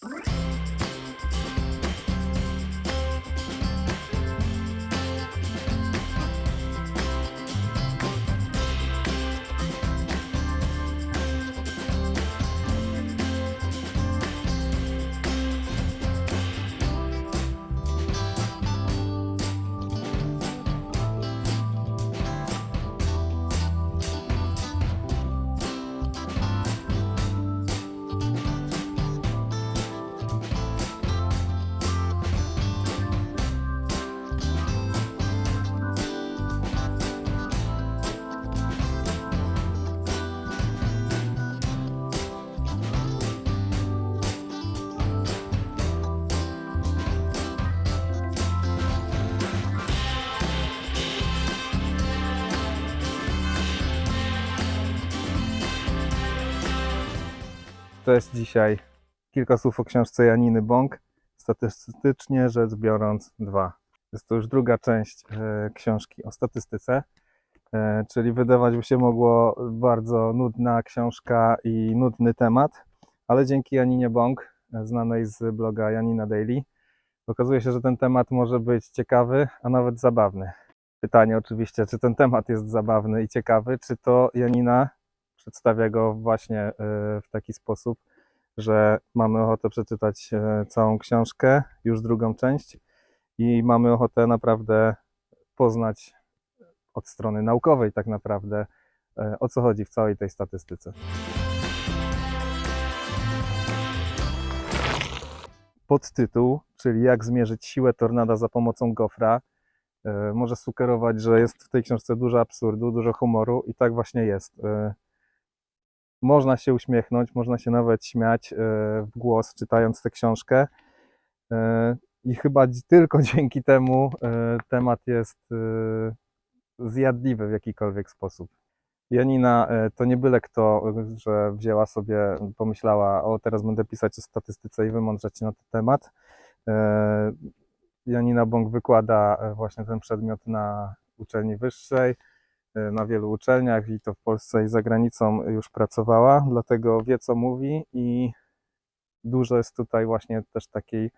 To jest dzisiaj kilka słów o książce Janiny Bąk. Statystycznie rzecz biorąc dwa. Jest to już druga część e, książki o statystyce, e, czyli wydawać by się mogło bardzo nudna książka i nudny temat, ale dzięki Janinie Bąk, e, znanej z bloga Janina Daily, okazuje się, że ten temat może być ciekawy, a nawet zabawny. Pytanie oczywiście, czy ten temat jest zabawny i ciekawy, czy to Janina przedstawia go właśnie e, w taki sposób, że mamy ochotę przeczytać e, całą książkę, już drugą część, i mamy ochotę naprawdę poznać od strony naukowej, tak naprawdę, e, o co chodzi w całej tej statystyce. Podtytuł, czyli jak zmierzyć siłę tornada za pomocą gofra, może sugerować, że jest w tej książce dużo absurdu, dużo humoru i tak właśnie jest. Można się uśmiechnąć, można się nawet śmiać e, w głos, czytając tę książkę. E, I chyba tylko dzięki temu e, temat jest zjadliwy w jakikolwiek sposób. Janina to nie byle kto, że wzięła sobie, pomyślała, o teraz będę pisać o statystyce i wymądrzać się na ten temat. Janina Bąk wykłada właśnie ten przedmiot na uczelni wyższej na wielu uczelniach i to w Polsce i za granicą już pracowała, dlatego wie co mówi i dużo jest tutaj właśnie też takiej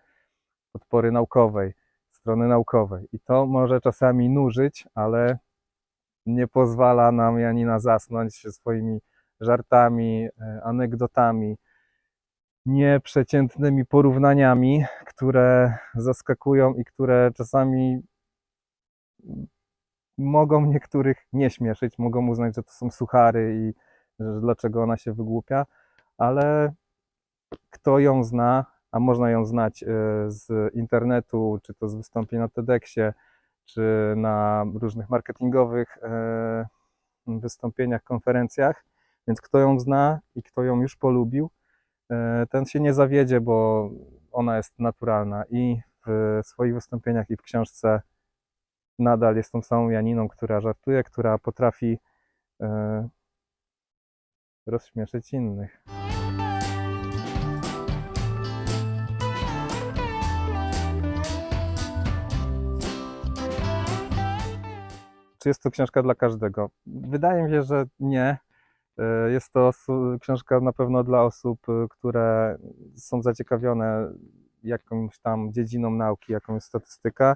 podpory naukowej, strony naukowej. I to może czasami nużyć, ale nie pozwala nam Janina zasnąć swoimi żartami, e, anegdotami, nieprzeciętnymi porównaniami, które zaskakują i które czasami mogą niektórych nie śmieszyć, mogą uznać, że to są suchary i że dlaczego ona się wygłupia, ale kto ją zna, a można ją znać e, z internetu, czy to z wystąpień na TEDxie, czy na różnych marketingowych e, wystąpieniach, konferencjach, więc kto ją zna i kto ją już polubił, e, ten się nie zawiedzie, bo ona jest naturalna i w swoich wystąpieniach i w książce nadal jest tą samą Janiną, która żartuje, która potrafi e, rozśmieszyć innych. Czy jest to książka dla każdego? Wydaje mi się, że nie. E, Jest to książka na pewno dla osób, e, które są zaciekawione jakąś tam dziedziną nauki, jaką jest statystyka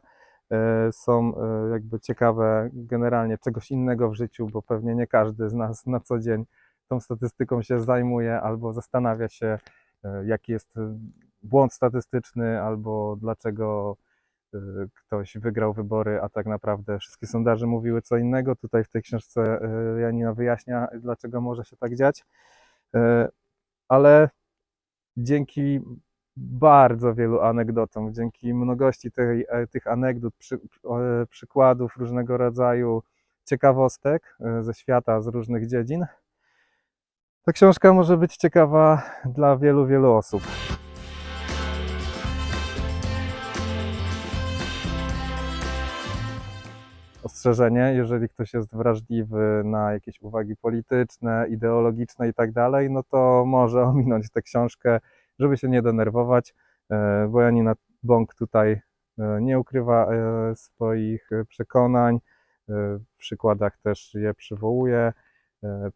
są e, jakby ciekawe generalnie czegoś innego w życiu, bo pewnie nie każdy z nas na co dzień tą statystyką się zajmuje albo zastanawia się, e, jaki jest e, błąd statystyczny, albo dlaczego e, ktoś wygrał wybory, a tak naprawdę wszystkie sondaże mówiły co innego. Tutaj w tej książce e, Janina wyjaśnia, dlaczego może się tak dziać. E, Ale dzięki bardzo wielu anegdotom, dzięki mnogości tej, e, tych anegdot, przy, e, przykładów różnego rodzaju ciekawostek e, ze świata, z różnych dziedzin. Ta książka może być ciekawa dla wielu, wielu osób. Ostrzeżenie, jeżeli ktoś jest wrażliwy na jakieś uwagi polityczne, ideologiczne i tak no to może ominąć tę książkę, żeby się nie denerwować, e, bo Janina Bąk tutaj e, nie ukrywa e, swoich przekonań, w przykładach też je przywołuje,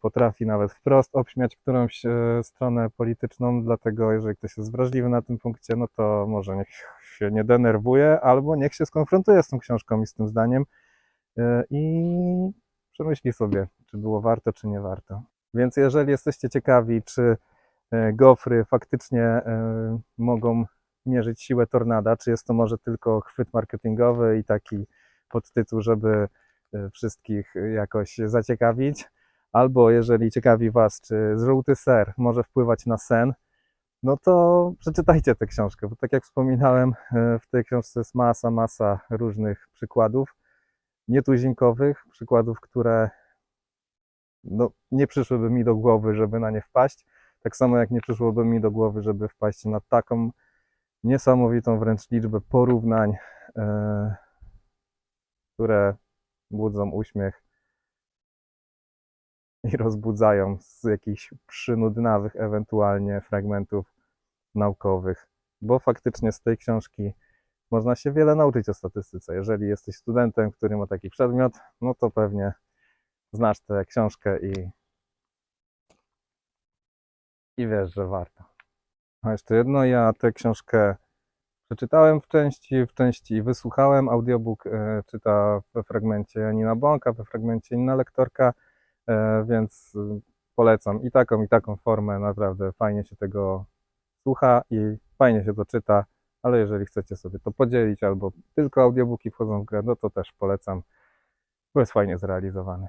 potrafi nawet wprost obśmiać którąś stronę polityczną, dlatego jeżeli ktoś jest wrażliwy na tym punkcie, no to może niech się nie denerwuje, albo niech się skonfrontuje z tą książką i z tym zdaniem i przemyśli sobie, czy było warto, czy nie warto. Więc jeżeli jesteście ciekawi, czy gofry faktycznie e, mogą mierzyć siłę tornada, czy jest to może tylko chwyt marketingowy i taki podtytuł, żeby e, wszystkich jakoś zaciekawić, albo jeżeli ciekawi Was, czy żółty ser może wpływać na sen, no to przeczytajcie tę książkę, bo tak jak wspominałem, e, w tej książce jest masa, masa różnych przykładów, nietuzinkowych, przykładów, które no, nie przyszłyby mi do głowy, żeby na nie wpaść. Tak samo jak nie przyszłoby mi do głowy, żeby wpaść na taką niesamowitą wręcz liczbę porównań, e, które budzą uśmiech i rozbudzają z jakichś przynudnawych ewentualnie fragmentów naukowych, bo faktycznie z tej książki można się wiele nauczyć o statystyce. Jeżeli jesteś studentem, który ma taki przedmiot, no to pewnie znasz tę książkę i, i wiesz, że warto. A jeszcze jedno, ja tę książkę przeczytałem w części, w części wysłuchałem. Audiobook e, czyta we fragmencie Nina Bąka, we fragmencie inna lektorka, e, więc e, polecam i taką, i taką formę. Naprawdę fajnie się tego słucha i fajnie się to czyta, ale jeżeli chcecie sobie to podzielić albo tylko audiobooki wchodzą w grę, no to też polecam, bo jest fajnie zrealizowany.